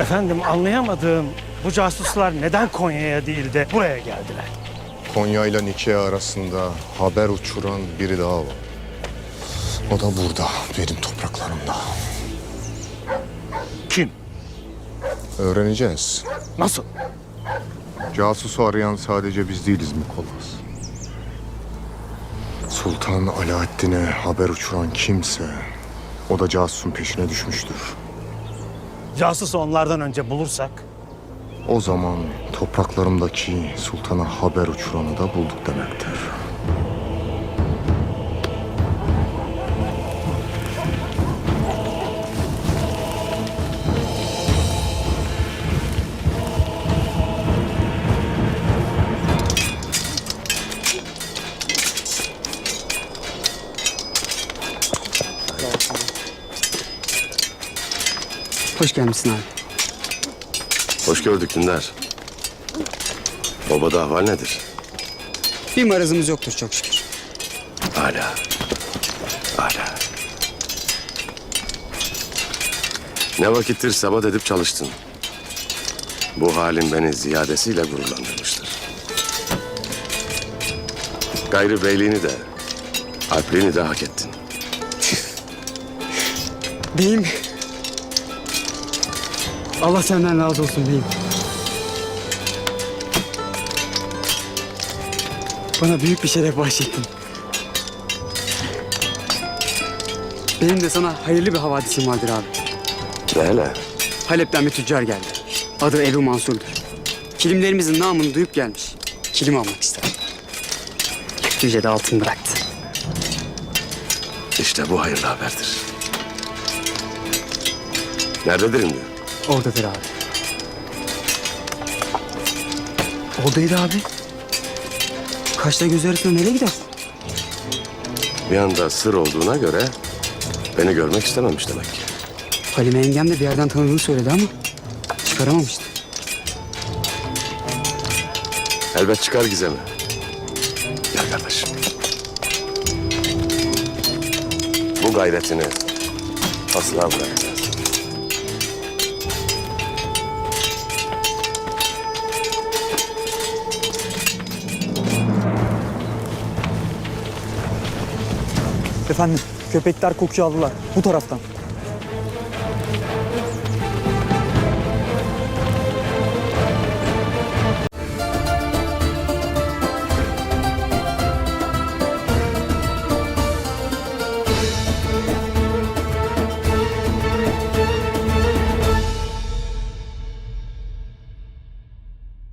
Efendim anlayamadığım bu casuslar neden Konya'ya değil de buraya geldiler? Konya ile Nikea arasında haber uçuran biri daha var. O da burada, benim topraklarımda. Kim? Öğreneceğiz. Nasıl? Casusu arayan sadece biz değiliz Mikolas. Sultan Alaaddin'e haber uçuran kimse o da casusun peşine düşmüştür. Casusu onlardan önce bulursak O zaman topraklarımdaki sultana haber uçuranı da bulduk demektir. Hoş gelmişsin abi. Hoş gördük Dündar. Obada ahval nedir? Bir marazımız yoktur çok şükür. Hala. Hala. Ne vakittir sabat edip çalıştın. Bu halin beni ziyadesiyle gururlandırmıştır. Gayrı beyliğini de, alpliğini de hak ettin. Beyim. Allah senden razı olsun beyim. Bana büyük bir şeref bahşettin. Benim de sana hayırlı bir havadisim vardır abi. Hele. Halep'ten bir tüccar geldi. Adı Ebu Mansur'dur. Kilimlerimizin namını duyup gelmiş. Kilim almak ister. Yüce de altın bıraktı. İşte bu hayırlı haberdir. Nerededir şimdi? Oradadır abi. Oradaydı abi. Kaşla göz arasında nereye gider? Bir anda sır olduğuna göre beni görmek istememiş demek ki. Halime yengem de bir yerden tanıdığını söyledi ama çıkaramamıştı. Elbet çıkar gizemi. Gel kardeşim. Bu gayretini asla bırakmayacağız. Efendim, köpekler kokuyu aldılar. Bu taraftan.